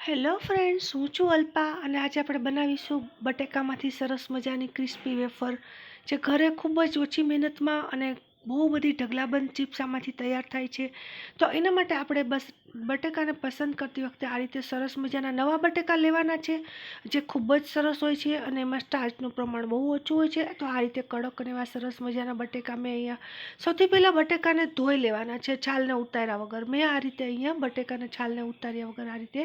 Hello friends હું છું અલ્પા અને આજે આપણે બનાવીશું બટેકામાંથી સરસ મજાની ક્રિસ્પી વેફર જે ઘરે ખૂબ જ ઓછી મહેનતમાં અને બહુ બધી ઢગલાબંધ ચિપ્સ આમાંથી તૈયાર થાય છે. તો એના માટે આપણે બસ બટેકાને પસંદ કરતી વખતે આ રીતે સરસ મજાના નવા બટેકા લેવાના છે, જે ખૂબ જ સરસ હોય છે અને એમાં સ્ટાર્ચનું પ્રમાણ બહુ ઓછું હોય છે. તો આ રીતે કડક અને એવા સરસ મજાના બટેકા મેં અહીંયા સૌથી પહેલાં બટેકાને ધોઈ લેવાના છે છાલને ઉતાર્યા વગર. મેં આ રીતે અહીંયા બટેકાને છાલને ઉતાર્યા વગર આ રીતે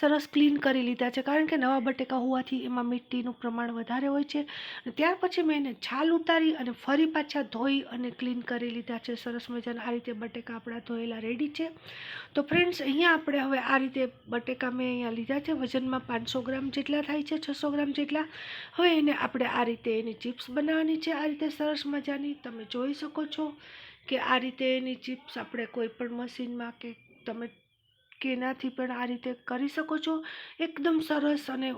સરસ ક્લીન કરી લીધા છે. કારણ કે નવા બટેકા હોવાથી એમાં મીઠીનું પ્રમાણ વધારે હોય છે. ત્યાર પછી મેં એને છાલ ઉતારી અને ફરી પાછા ધોઈ અને ક્લીન કરી લીધા છે, સરસ મજાના. આ રીતે બટેકા આપણા ધોયેલા રેડી છે. તો ફ્રેન્ડ્સ અહીંયા આપણે હવે આ રીતે બટેકા મેં અહીંયા લીધા છે. વજનમાં પાંચસો ગ્રામ જેટલા થાય છે, છસો ગ્રામ જેટલા. હવે એને આપણે આ રીતે એની ચિપ્સ બનાવવાની છે. આ રીતે સરસ મજાની તમે જોઈ શકો છો કે આ રીતે એની ચિપ્સ આપણે કોઈ પણ મશીનમાં કે તમે કેનાથી પણ આ રીતે કરી શકો છો. એકદમ સરસ અને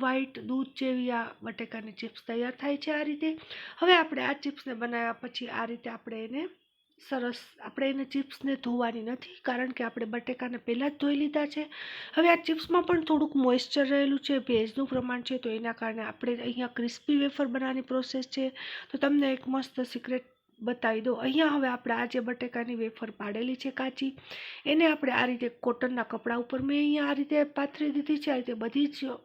વ્હાઈટ દૂધ જેવી આ બટેકાની ચિપ્સ તૈયાર થાય છે આ રીતે. હવે આપણે આ ચિપ્સને બનાવ્યા પછી આ રીતે આપણે એને સરસ, આપણે એને ચિપ્સને ધોવાની નથી, કારણ કે આપણે બટેકાને પહેલાં જ ધોઈ લીધા છે. હવે આ ચિપ્સમાં પણ થોડુંક મોઇશ્ચર રહેલું છે, ભેજનું પ્રમાણ છે, તો એના કારણે આપણે અહીંયા ક્રિસ્પી વેફર બનાવવાની પ્રોસેસ છે. તો તમને એક મસ્ત સિક્રેટ બતાવી દો અહીંયા હવે આપણે આ જે બટેકાની વેફર પાડેલી છે કાચી, એને આપણે આ રીતે કોટનના કપડા ઉપર મેં અહીંયા આ રીતે પાથરી દીધી છે. આ રીતે બધી જ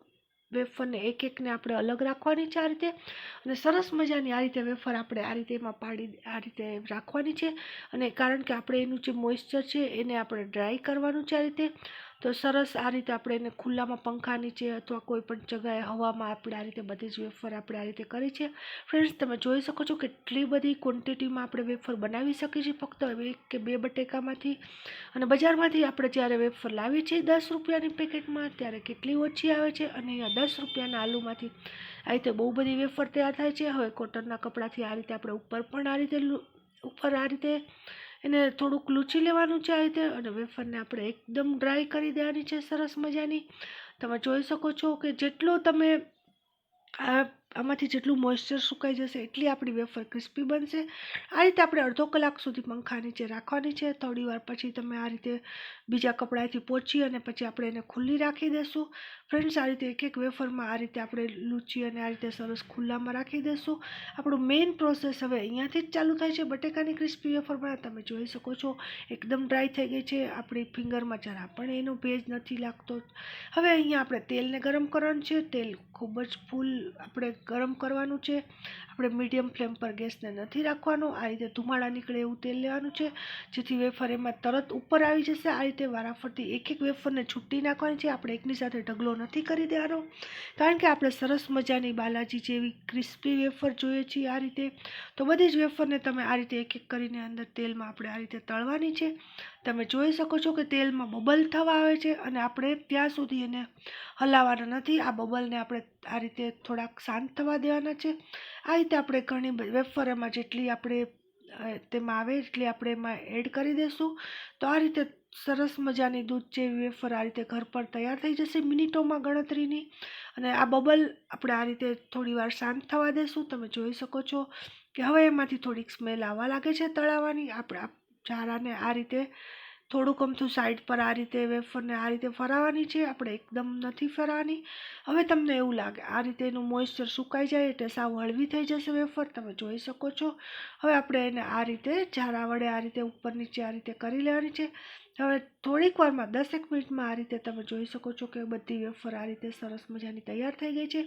વેફરને એક એકને આપણે અલગ રાખવાની છે આ રીતે. અને સરસ મજાની આ રીતે વેફર આપણે આ રીતે એમાં પાડી, આ રીતે રાખવાની છે. અને કારણ કે આપણે એનું જે મોઇશ્ચર છે એને આપણે ડ્રાય કરવાનું છે આ રીતે. તો સરસ આ રીતે આપણે એને ખુલ્લામાં પંખા નીચે અથવા કોઈ પણ જગાએ હવામાં આપણે આ રીતે બધી જ વેફર આપણે આ રીતે કરી છે. ફ્રેન્ડ્સ, તમે જોઈ શકો છો કેટલી બધી ક્વોન્ટિટીમાં આપણે વેફર બનાવી શકીએ છીએ ફક્ત એક કે બે બટેકામાંથી. અને બજારમાંથી આપણે જ્યારે વેફર લાવીએ છીએ દસ રૂપિયાની પેકેટમાં, ત્યારે કેટલી ઓછી આવે છે? અને અહીંયા દસ રૂપિયાના આલુમાંથી. આ રીતે બહુ બધી વેફર તૈયાર થાય છે. હવે કોટનના કપડાથી આ રીતે આપણે ઉપર પણ આ રીતે ઉપર આ રીતે એને થોડુંક લૂછી લેવાનું છે આ રીતે અને વેફરને આપણે એકદમ ડ્રાય કરી દેવાની છે સરસ મજાની. તમે જોઈ શકો છો કે જેટલો તમે આ આમાંથી જેટલું મોઇશ્ચર સુકાઈ જશે એટલી આપણી વેફર ક્રિસ્પી બનશે. આ રીતે આપણે અડધો કલાક સુધી પંખા નીચે રાખવાની છે. થોડી વાર પછી તમે આ રીતે બીજા કપડાથી પોચી અને પછી આપણે એને ખુલ્લી રાખી દઈશું ફ્રેન્ડ્સ, આ રીતે એક એક વેફરમાં આ રીતે આપણે લૂચી અને આ રીતે સરસ ખુલ્લામાં રાખી દઈશું આપણું મેઇન પ્રોસેસ હવે અહીંયાથી જ ચાલુ થાય છે બટેકાની ક્રિસ્પી વેફરમાં તમે જોઈ શકો છો, એકદમ ડ્રાય થઈ ગઈ છે. આપણી ફિંગરમાં જરા પણ એનો ભેજ નથી લાગતો. હવે અહીંયા આપણે તેલને ગરમ કરવાનું છે. તેલ ખૂબ જ ફૂલ આપણે ગરમ કરવાનું છે. આપણે મીડિયમ ફ્લેમ પર ગેસને નથી રાખવાનો. આ રીતે ધુમાડા નીકળે એવું તેલ લેવાનું છે. જેથી વેફર એમાં તરત ઉપર આવી જશે. આ રીતે વારાફરતી એક એક વેફરને છૂટી નાખવાની છે. આપણે એકની સાથે ઢગલો નથી કરી દેવાનો. કારણ કે આપણે સરસ મજાની બાલાજી જેવી ક્રિસ્પી વેફર જોઈએ છીએ આ રીતે. તો બધી જ વેફરને તમે આ રીતે એક એક કરીને અંદર તેલમાં આપણે આ રીતે તળવાની છે. તમે જોઈ શકો છો કે તેલમાં બબલ થવા આવે છે અને આપણે ત્યાં સુધી એને હલાવવાના નથી. આ બબલને આપણે આ રીતે થોડાક શાંત થવા દેવાના છે. આ રીતે આપણે ઘણી વેફર એમાં જેટલી આપણે તેમાં આવે એટલી આપણે એમાં એડ કરી દઈશું તો આ રીતે સરસ મજાની દૂધ જેવી વેફર આ રીતે ઘર પર તૈયાર થઈ જશે મિનિટોમાં ગણતરીની. અને આ બબલ આપણે આ રીતે થોડી વાર શાંત થવા દેશું. તમે જોઈ શકો છો કે હવે એમાંથી થોડીક સ્મેલ આવવા લાગે છે તળાવવાની આપણે ચારાને આ રીતે થોડુંક અમથું સાઈડ પર આ રીતે વેફરને આ રીતે ફરાવવાની છે. આપણે એકદમ નથી ફરાવવાની હવે તમને એવું લાગે, આ રીતે એનું મોઇશ્ચર સુકાઈ જાય એટલે સાવ હળવી થઈ જશે વેફર, તમે જોઈ શકો છો. હવે આપણે એને આ રીતે ઝારા વડે આ રીતે ઉપર નીચે આ રીતે કરી લેવાની છે. હવે થોડીક વારમાં, દસેક મિનિટમાં આ રીતે તમે જોઈ શકો છો કે બધી વેફર આ રીતે સરસ મજાની તૈયાર થઈ ગઈ છે.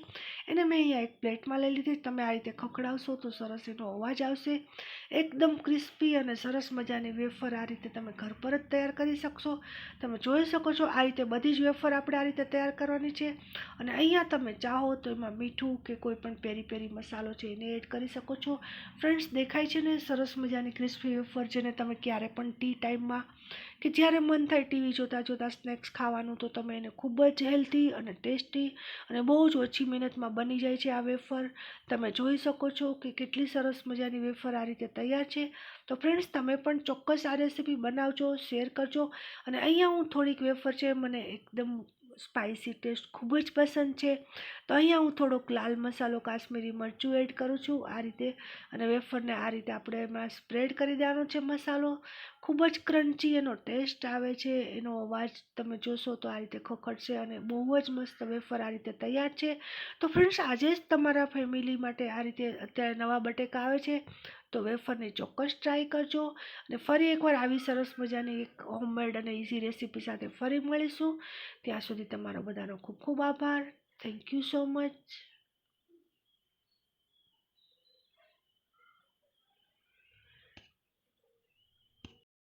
એને મેં અહીંયા એક પ્લેટમાં લઈ લીધી. તમે આ રીતે ખખડાવશો તો સરસ એનો અવાજ આવશે. એકદમ ક્રિસ્પી અને સરસ મજાની વેફર આ રીતે તમે ઘર પર જ તૈયાર કરી શકશો. તમે જોઈ શકો છો આ રીતે બધી જ વેફર આપણે આ રીતે તૈયાર કરવાની છે. અને અહીંયા તમે ચાહો તો એમાં મીઠું કે કોઈ પણ પેરી પેરી મસાલો છે એને એડ કરી શકો છો. ફ્રેન્ડ્સ, દેખાય છે ને સરસ મજાની ક્રિસ્પી વેફર જેને તમે ક્યારે પણ ટી ટાઈમમાં કે જ્યારે મન થાય ટીવી જોતાં જોતાં સ્નેક્સ ખાવાનું તો તમે એને ખૂબ જ હેલ્ધી અને ટેસ્ટી અને બહુ જ ઓછી મહેનતમાં બની જાય છે આ વેફર તમે જોઈ શકો છો કે કેટલી સરસ મજાની વેફર આ રીતે તૈયાર છે. તો ફ્રેન્ડ્સ તમે પણ ચોક્કસ આ રેસીપી બનાવજો શેર કરજો અને અહીંયા હું થોડીક વેફર છે, મને એકદમ સ્પાઇસી ટેસ્ટ ખૂબ જ પસંદ છે. તો અહીંયા હું થોડોક લાલ મસાલો, કાશ્મીરી મરચું એડ કરું છું આ રીતે. અને વેફરને આ રીતે આપણે એમાં સ્પ્રેડ કરી દેવાનો છે મસાલો. ખૂબ જ ક્રન્ચી એનો ટેસ્ટ આવે છે. એનો અવાજ તમે જોશો તો આ રીતે ખખડશે અને બહુ જ મસ્ત વેફર આ રીતે તૈયાર છે. તો ફ્રેન્ડ્સ આજે જ તમારા ફેમિલી માટે આ રીતે અત્યારે નવા બટેકા આવે છે. તો વેફરને ચોક્કસ ટ્રાય કરજો અને ફરી એકવાર આવી સરસ મજાની એક હોમમેડ અને ઇઝી રેસીપી સાથે ફરી મળીશું. ત્યાં સુધી તમારો બધાનો ખૂબ ખૂબ આભાર. Thank you so much